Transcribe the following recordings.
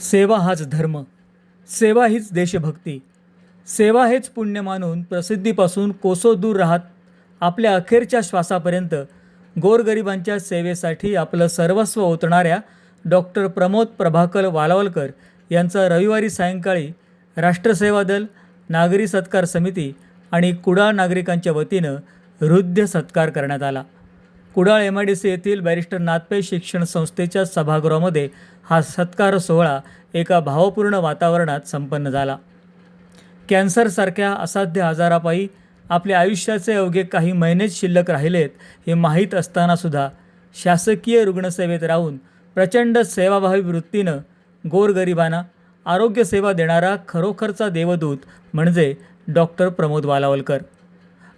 सेवा हाच धर्म. सेवा हीच देशभक्ती. सेवा हेच पुण्य मानून प्रसिद्धीपासून कोसो दूर राहत आपल्या अखेरच्या श्वासापर्यंत गोरगरिबांच्या सेवेसाठी आपलं सर्वस्व ओतणाऱ्या डॉक्टर प्रमोद प्रभाकर वालावलकर यांचा रविवारी सायंकाळी राष्ट्रसेवा दल नागरी सत्कार समिती आणि कुडाळ नागरिकांच्या वतीनं हृदय सत्कार करण्यात आला. Kudal M I D C येथील बॅरिस्टर नाथपे शिक्षण संस्थेच्या सभागृहामध्ये हा सत्कार सोहळा एका भावपूर्ण वातावरणात संपन्न झाला. कॅन्सरसारख्या असाध्य आजारापायी आपल्या आयुष्याचे अवघे काही महिनेच शिल्लक राहिलेत हे माहीत असतानासुद्धा शासकीय रुग्णसेवेत राहून प्रचंड सेवाभावी वृत्तीनं गोरगरिबांना आरोग्यसेवा देणारा खरोखरचा देवदूत म्हणजे डॉक्टर प्रमोद वालावलकर.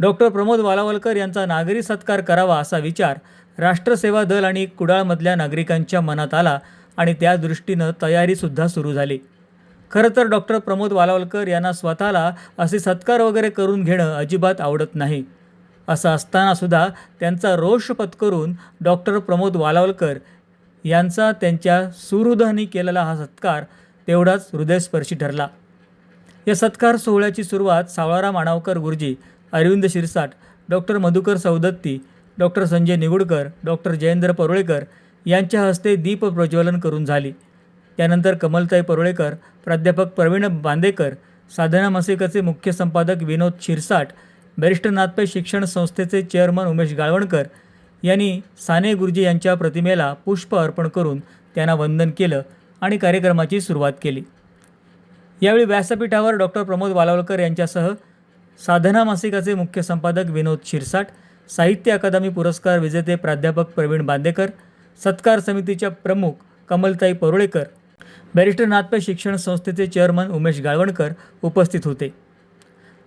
डॉक्टर प्रमोद वालावलकर यांचा नागरी सत्कार करावा असा विचार राष्ट्रसेवा दल आणि कुडाळमधल्या नागरिकांच्या मनात आला आणि त्या दृष्टीनं तयारीसुद्धा सुरू झाली. खरं तर डॉक्टर प्रमोद वालावलकर यांना स्वतःला असे सत्कार वगैरे करून घेणं अजिबात आवडत नाही. असं असतानासुद्धा त्यांचा रोष पत्करून डॉक्टर प्रमोद वालावलकर यांचा त्यांच्या सुहृदांनी केलेला हा सत्कार तेवढाच हृदयस्पर्शी ठरला. या सत्कार सोहळ्याची सुरुवात सावळाराम आणावकर गुरुजी Arvind Shirsat doctor Madhukar Saudatti doctor Sanjay Nigudkar doctor Jayendra Parulekar यांच्या हस्ते दीप प्रज्वलन करून झाली. त्यानंतर कमलताई परुळेकर प्राध्यापक प्रवीण बांदेकर साधना मासिकाचे मुख्य संपादक विनोद शिरसाट बॅरिस्टर नाथपै शिक्षण संस्थेचे चेअरमन उमेश गाळवणकर यांनी साने गुरुजी यांच्या प्रतिमेला पुष्प अर्पण करून त्यांना वंदन केलं आणि कार्यक्रमाची सुरुवात केली. यावेळी व्यासपीठावर डॉक्टर प्रमोद वालावलकर यांच्यासह साधना मासिकाचे मुख्य संपादक विनोद शिरसाट साहित्य अकादमी पुरस्कार विजेते प्राध्यापक प्रवीण बांदेकर सत्कार समितीच्या प्रमुख कमलताई परुळेकर बॅरिस्टर नाथपे शिक्षण संस्थेचे चेअरमन उमेश गाळवणकर उपस्थित होते.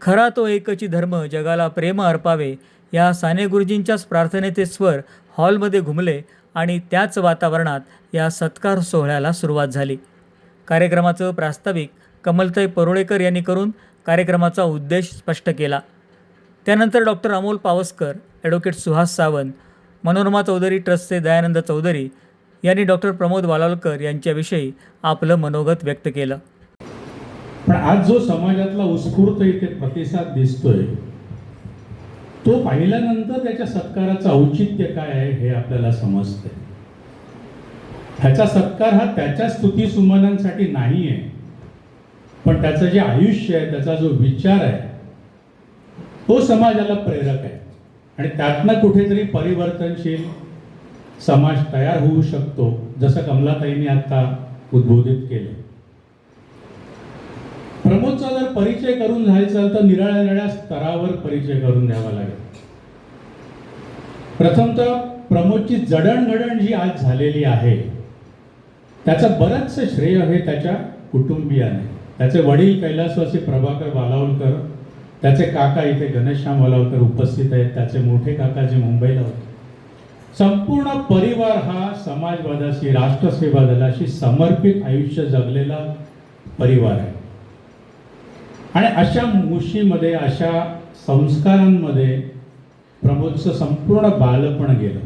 खरा तो एकची धर्म जगाला प्रेम अर्पावे या साने गुरुजींच्याच प्रार्थनेचे स्वर हॉलमध्ये घुमले आणि त्याच वातावरणात या सत्कार सोहळ्याला सुरुवात झाली. कार्यक्रमाचं प्रास्ताविक कमलताई परुळेकर यांनी करून कार्यक्रमाचा उद्देश स्पष्ट केला. त्यानंतर डॉक्टर अमोल पावसकर ॲडव्होकेट सुहास सावंत मनोरमा चौधरी ट्रस्टचे दयानंद चौधरी यांनी डॉक्टर प्रमोद वालावलकर यांच्याविषयी आपलं मनोगत व्यक्त केलं. पण आज जो समाजातला उत्स्फूर्त इथे प्रतिसाद दिसतोय तो पाहिल्यानंतर त्याच्या सत्काराचं औचित्य काय आहे हे आपल्याला समजते ह्याचा सत्कार हा त्याच्या स्तुती सुमनांसाठी नाही आहे पण त्याचं जे आयुष्य आहे त्याचा जो विचार आहे तो समाजाला प्रेरक आहे. आणि त्यातनं कुठेतरी परिवर्तनशील समाज तयार होऊ शकतो जसं कमलाताईंनी आता उद्बोधित केलं. प्रमोदचा जर परिचय करून जायचा तर निराळ्या निराळ्या स्तरावर परिचय करून द्यावा लागेल. प्रथमतः प्रमोदची जडणघडण जी आज झालेली आहे त्याचं बरंचसं श्रेय हे त्याच्या कुटुंबियाने. त्याचे वडील कैलासवासी प्रभाकर बालावलकर त्याचे काका इथे घनश्याम बालावलकर उपस्थित आहेत त्याचे मोठे काका जे मुंबईला होते संपूर्ण परिवार हा समाजवादाशी राष्ट्रसेवा दलाशी समर्पित आयुष्य जगलेला परिवार आहे. आणि अशा मुशीमध्ये अशा संस्कारांमध्ये प्रमोदचं संपूर्ण बालपण गेलं.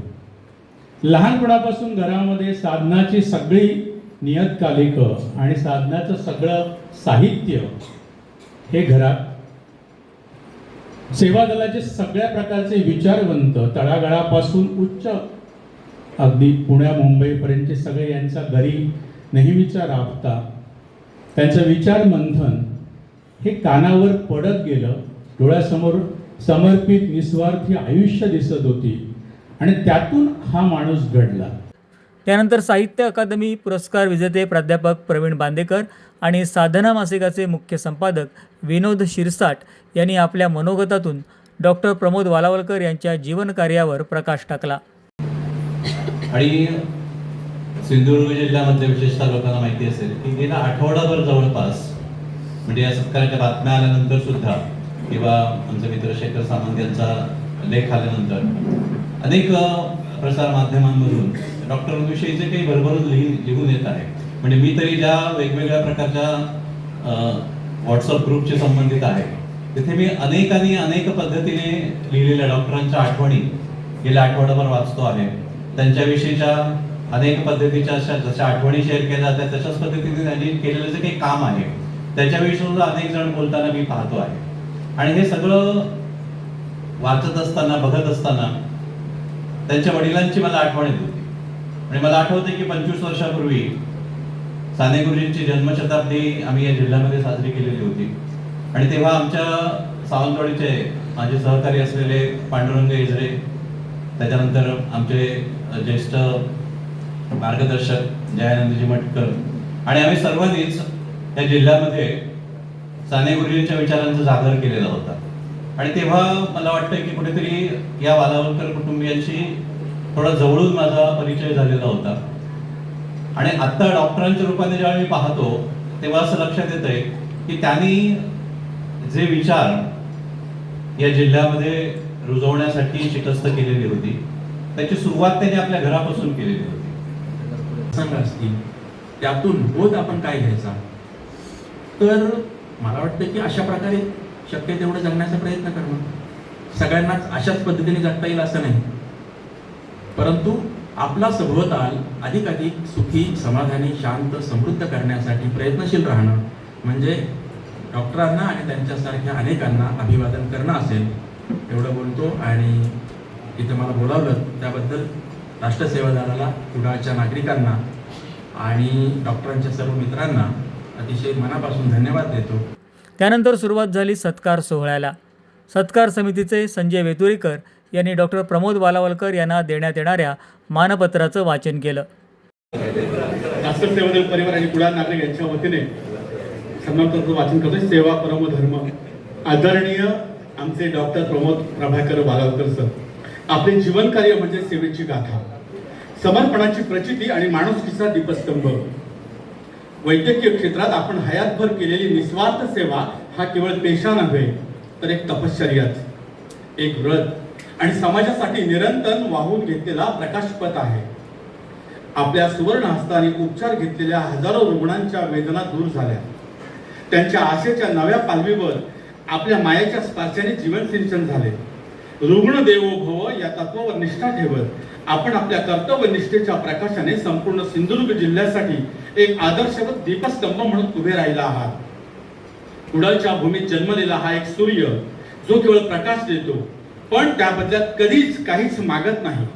लहानपणापासून घरामध्ये साधनाची सगळी नियतकालिकं आणि साधनाचं सगळं साहित्य हे घरात सेवा दलाचे सगळ्या प्रकारचे विचारवंत तळागाळापासून उच्च अगदी पुण्या मुंबईपर्यंतचे सगळे यांचा गरीब नेहमीचा राबता. त्यांचं विचार मंथन हे कानावर पडत गेलं. डोळ्यासमोर समर्पित निस्वार्थी आयुष्य दिसत होती. आणि त्यातून हा माणूस घडला. त्यानंतर साहित्य अकादमी पुरस्कार विजेते प्राध्यापक प्रवीण बांदेकर आणि साधना मासिकाचे मुख्य संपादक विनोद शिरसाट यांनी आपल्या मनोगतातून डॉक्टर प्रमोद वालावलकर यांच्या जीवनकार्यावर प्रकाश टाकला. आणि सिंधुदुर्ग जिल्ह्यामध्ये विशेषतः लोकांना माहिती असेल की गेला आठवडाभर जवळपास म्हणजे या सत्काराच्या बातम्या आल्यानंतर सुद्धा किंवा आमचे मित्र शेखर सामंत यांचा लेख आल्यानंतर अनेक अ, प्रसार माध्यमांमधून डॉक्टरांविषयीचे काही भरभरून लिहून लिहून येत आहे. म्हणजे मी तरी ज्या वेगवेगळ्या प्रकारच्या व्हॉट्सअप ग्रुपचे संबंधित आहे. तिथे मी अनेकांनी अनेक पद्धतीने लिहिलेल्या डॉक्टरांच्या आठवणी गेल्या आठवड्याभर वाचतो आहे. त्यांच्याविषयीच्या अनेक पद्धतीच्या अशा जशा आठवणी शेअर केल्या जातात तशाच पद्धतीने त्यांनी केलेलं जे काही काम आहे त्याच्याविषयी सुद्धा अनेक जण बोलताना मी पाहतो आहे. आणि हे सगळं वाचत असताना बघत असताना त्यांच्या वडिलांची मला आठवण येत. आणि मला आठवते की पंचवीस वर्षापूर्वी साने गुरुजींची जन्मशताब्दी आम्ही या जिल्ह्यामध्ये साजरी केलेली होती. आणि तेव्हा आमच्या सावंतवाडीचे माझे सहकारी असलेले पांडुरंग इजरे त्याच्यानंतर आमचे ज्येष्ठ मार्गदर्शक जयानंदजी मटकर आणि आम्ही सर्वांनीच या जिल्ह्यामध्ये साने गुरुजींच्या विचारांचा जागर केलेला होता. आणि तेव्हा मला वाटतं की कुठेतरी या वालावलकर कुटुंबियांशी थोडा जवळून माझा परिचय झालेला होता. आणि आत्ता डॉक्टरांच्या रूपाने जेव्हा मी पाहतो तेव्हा असं लक्षात येत आहे की त्यांनी जे विचार या जिल्ह्यामध्ये रुजवण्यासाठी शिकस्त केलेली होती त्याची सुरुवात त्यांनी आपल्या घरापासून केलेली होती. असतील त्यातून बोध आपण काय घ्यायचा? तर मला वाटतं की अशा प्रकारे शक्य तेवढं जगण्याचा प्रयत्न करणं. सगळ्यांनाच अशाच पद्धतीने जगता येईल असं नाही. परंतु आपला सभोवताल अधिकाधिक सुखी समाधानी शांत समृद्ध करण्यासाठी प्रयत्नशील राहणं म्हणजे डॉक्टरांना आणि त्यांच्यासारख्या अनेकांना अभिवादन करणं असेल एवढं बोलतो. आणि इथं मला बोलावलं त्याबद्दल राष्ट्रसेवा दलाला कुडाळच्या नागरिकांना आणि डॉक्टरांच्या सर्व मित्रांना अतिशय मनापासून धन्यवाद देतो. त्यानंतर सुरुवात झाली सत्कार सोहळ्याला. सत्कार समितीचे संजय वेतुरीकर यांनी डॉक्टर प्रमोद बालावलकर यांना देण्यात येणाऱ्या मानपत्राचं वाचन केलं. राष्ट्र सेवादल परिवार आणि कुडाळ नागरिक यांच्या वतीने सन्मानपत्राचं वाचन करतो. सेवा परम धर्म. आदरणीय आमचे डॉक्टर प्रमोद प्रभाकर बालावकर सर आपले जीवन कार्य म्हणजे सेवेची गाथा. समर्पणाची प्रचिती आणि माणुसकीचा दीपस्तंभ. वैद्यकीय क्षेत्रात आपण हयातभर केलेली निस्वार्थ सेवा हा केवळ पेशा नव्हे तर एक तपश्चर्याच. एक व्रत. आणि समाजासाठी निरंतर वाहून घेतलेला प्रकाशपथ आहे. आपल्या सुवर्ण हस्ताने उपचार घेतलेल्या हजारो रुग्णांच्या वेदना दूर झाल्या. त्यांच्या आशेच्या नव्या पालवीवर आपल्या मायेच्या स्पर्शाने जीवन सिंचन झाले. रुग्ण देवो भव या तत्वावर निष्ठा ठेवत आपण आपल्या कर्तव्य निष्ठेच्या प्रकाशाने संपूर्ण सिंधुदुर्ग जिल्ह्यासाठी एक आदर्शवत दीपस्तंभ म्हणून उभे राहिला आहात. कुडाळच्या भूमीत जन्मलेला हा एक सूर्य जो केवळ प्रकाश देतो पण त्याबद्दल कधीच काहीच मागत नाही.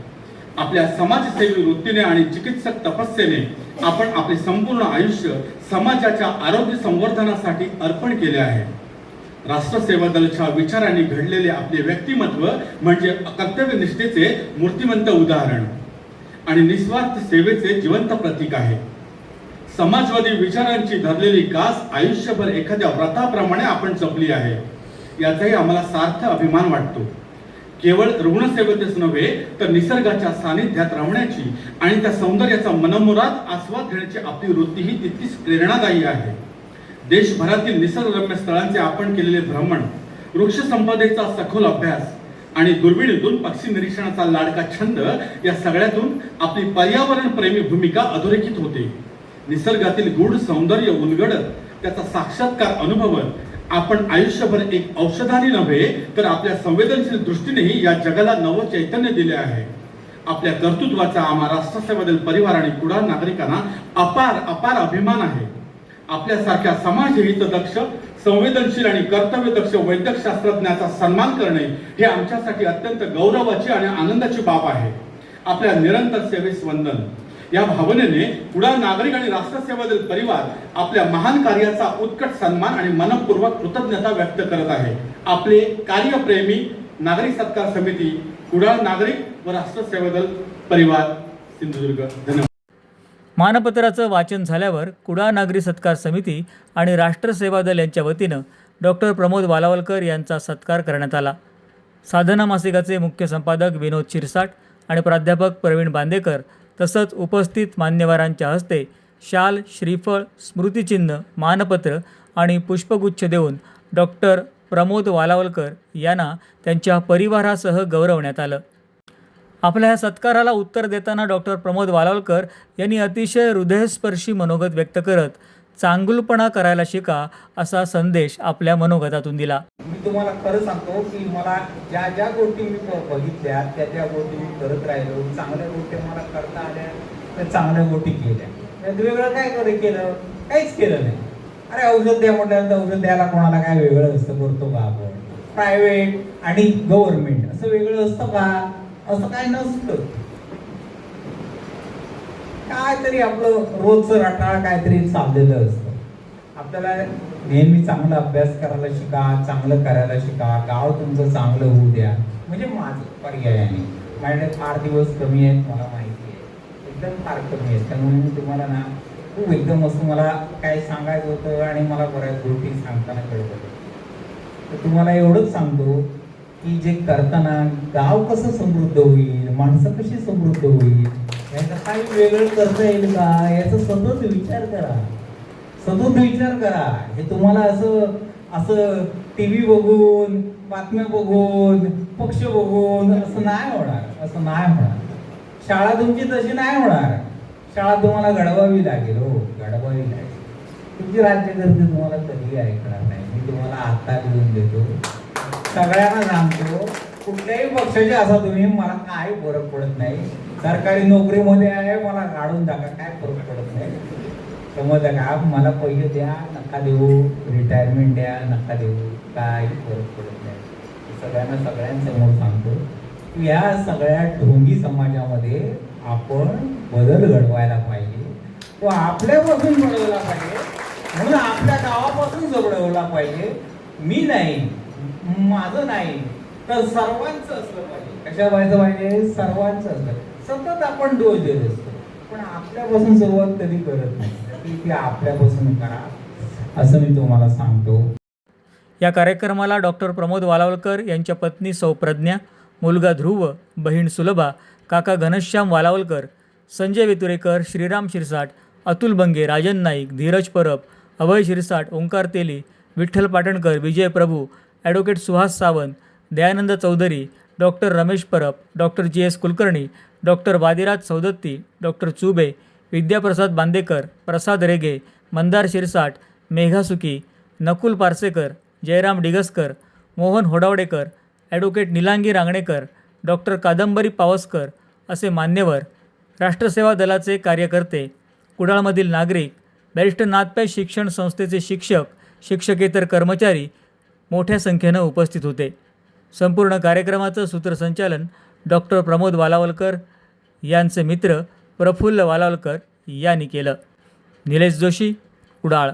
आपल्या समाजसेवी वृत्तीने आणि चिकित्सक तपस्येने आपण आपले संपूर्ण आयुष्य समाजाच्या आरोग्य संवर्धनासाठी अर्पण केले आहे. राष्ट्रसेवा दलच्या विचारांनी घडलेले आपले व्यक्तिमत्व म्हणजे कर्तव्यनिष्ठेचे मूर्तिमंत उदाहरण आणि निस्वार्थ सेवेचे जिवंत प्रतीक आहे. समाजवादी विचारांची धरलेली कास आयुष्यभर एखाद्या व्रताप्रमाणे आपण जपली आहे. याचाही आम्हाला सार्थ अभिमान वाटतो. केवळ रुग्णसेवेतच नव्हे तर निसर्गाच्या सानिध्यात राहण्याची आणि त्या सौंदर्याचा मनमुराद आस्वाद घेण्याची आपली वृत्तीही तितकीच प्रेरणादायी आहे. देशभरातील निसर्गरम्य स्थळांचे आपण केलेले भ्रमण वृक्षसंपदेचा सखोल अभ्यास आणि दुर्बिणीतून पक्षी निरीक्षणाचा लाडका छंद या सगळ्यातून आपली पर्यावरण प्रेमी भूमिका अधोरेखित होते. निसर्गातील गूढ सौंदर्य उलगडत त्याचा साक्षात्कार अनुभवत आपण आयुष्यभर एक औषधाने नव्हे तर आपल्या संवेदनशील दृष्टीनेही या जगाला नवं चैतन्य दिले आहे. आपल्या कर्तृत्वाचा आम्हा राष्ट्रसेवा परिवार आणि कुडाळ नागरिकांना अपार अपार अभिमान आहे. आपल्यासारख्या समाजहित दक्ष संवेदनशील आणि कर्तव्यदक्ष वैद्यक शास्त्रज्ञाचा सन्मान करणे हे आमच्यासाठी अत्यंत गौरवाची आणि आनंदाची बाब आहे. आपल्या निरंतर सेवेस वंदन. या भावनेने कुडाळ नागरिक आणि राष्ट्रसेवादल परिवार आपल्या महान कार्याचा उत्कट सन्मान आणि मनपूर्वक कृतज्ञता व्यक्त करत आहे. आपले कार्यप्रेमी नागरिक सत्कार समिती कुडाळ नागरिक व राष्ट्रसेवादल परिवार सिंधुदुर्ग. धन्यवाद. मानपत्राचं वाचन झाल्यावर कुडाळ नागरी सत्कार समिती आणि राष्ट्रसेवा दल यांच्या वतीनं डॉक्टर प्रमोद वालावलकर यांचा सत्कार करण्यात आला. साधना मासिकाचे मुख्य संपादक विनोद शिरसाट आणि प्राध्यापक प्रवीण बांदेकर तसंच उपस्थित मान्यवरांच्या हस्ते शाल श्रीफळ स्मृतिचिन्ह मानपत्र आणि पुष्पगुच्छ देऊन डॉक्टर प्रमोद वालावलकर यांना त्यांच्या परिवारासह गौरवण्यात आलं. आपल्या या सत्काराला उत्तर देताना डॉक्टर प्रमोद वालावलकर यांनी अतिशय हृदयस्पर्शी मनोगत व्यक्त करत चांगुलपणा करायला शिका असा संदेश आपल्या मनोगतातून दिला. मी तुम्हाला खरं सांगतो की मला ज्या ज्या गोष्टी मी बघितल्या त्या त्या गोष्टी मी करत राहिलो चांगल्या गोष्टी मला करता आल्या त्या चांगल्या गोष्टी केल्या. वेगळं काय करे केलं? काहीच केलं नाही. अरे औषध द्या म्हटल्यानंतर औषध द्यायला कोणाला काय वेगळं असतं करतो का आपण? प्रायव्हेट आणि गव्हर्नमेंट असं वेगळं असतं का? असं काय नसतं. काहीतरी आपलं रोजचं रटाळ काहीतरी चाललेलं असतं. आपल्याला नेहमी चांगला अभ्यास करायला शिका चांगलं करायला शिका गाव तुमचं चांगलं होऊ द्या. म्हणजे माझं पर्यायाने. माझ्याकडे फार दिवस कमी आहेत मला माहिती आहे. एकदम फार कमी आहेत. त्यामुळे मी तुम्हाला ना खूप एकदम असं मला काय सांगायचं होतं आणि मला बऱ्याच गोष्टी सांगताना कळत. होतं तर तुम्हाला एवढंच सांगतो की जे करताना गाव कसं समृद्ध होईल माणसं कशी समृद्ध होईल याचं काही वेगळं करता येईल का? याचा सतत विचार करा. सतत विचार करा. हे तुम्हाला असं असं टी व्ही बघून बातम्या बघून पक्ष बघून असं नाही होणार. असं नाही होणार. शाळा तुमची तशी नाही होणार. शाळा तुम्हाला घडवावी लागेल हो. घडवावी लागेल. तुमची राज्यकर्ते तुम्हाला कधी ऐकणार नाही? मी तुम्हाला आता लिहून देतो. सगळ्यांना सांगतो कुठल्याही पक्षाचे असा तुम्ही मला काही फरक पडत नाही. सरकारी नोकरीमध्ये आहे मला काढून टाका काय फरक पडत नाही. समजलं का? मला पैसे द्या नका देऊ. रिटायरमेंट द्या नका देऊ. काही फरक पडत नाही. सगळ्यांना सगळ्यांसमोर सांगतो की या सगळ्या ढोंगी समाजामध्ये आपण बदल घडवायला पाहिजे तो आपल्यापासून घडवला पाहिजे. म्हणून आपल्या गावापासून जवळवला पाहिजे. मी नाही माझं नाही तर सर्वांचं असलं पाहिजे. कशा व्हायचं पाहिजे? सर्वांचं असलं सतत आपण दोष देत असतो. पण आपल्यापासून सुरुवात कधी करत नाही. ती आपल्यापासून करा. असं मी तुम्हाला सांगतो. या कार्यक्रमाला डॉक्टर प्रमोद वालावलकर यांच्या पत्नी सौ प्रज्ञा मुलगा ध्रुव बहीण सुलभा काका Ghanshyam Walawalkar Sanjay वेतुरेकर Shriram Shirsat Atul Bange Rajan Naik Dheeraj Parab Abhay Shirsat Omkar Teli Vitthal Patankar Vijay Prabhu advocate Suhas Sawant Dayanand Chaudhari doctor Ramesh Parab doctor G S Kulkarni doctor Vadiraj Saudatti doctor Chube Vidyaprasad Bandekar Prasad Rege Mandar Shirsat Meghasuki Nakul Parsekar Jayram Digaskar Mohan Hodawadekar advocate Nilangi Ranganekar doctor Kadambari Pawaskar असे मान्यवर राष्ट्रसेवा दलाचे कार्यकर्ते कुडाळमधील नागरिक barrister नाथपै शिक्षण संस्थेचे शिक्षक शिक्षकेतर कर्मचारी मोठ्या संख्येनं उपस्थित होते. संपूर्ण कार्यक्रमाचं सूत्रसंचालन डॉक्टर प्रमोद वालावलकर यांचे मित्र प्रफुल्ल वालावलकर यांनी केलं. निलेश जोशी कुडाळ.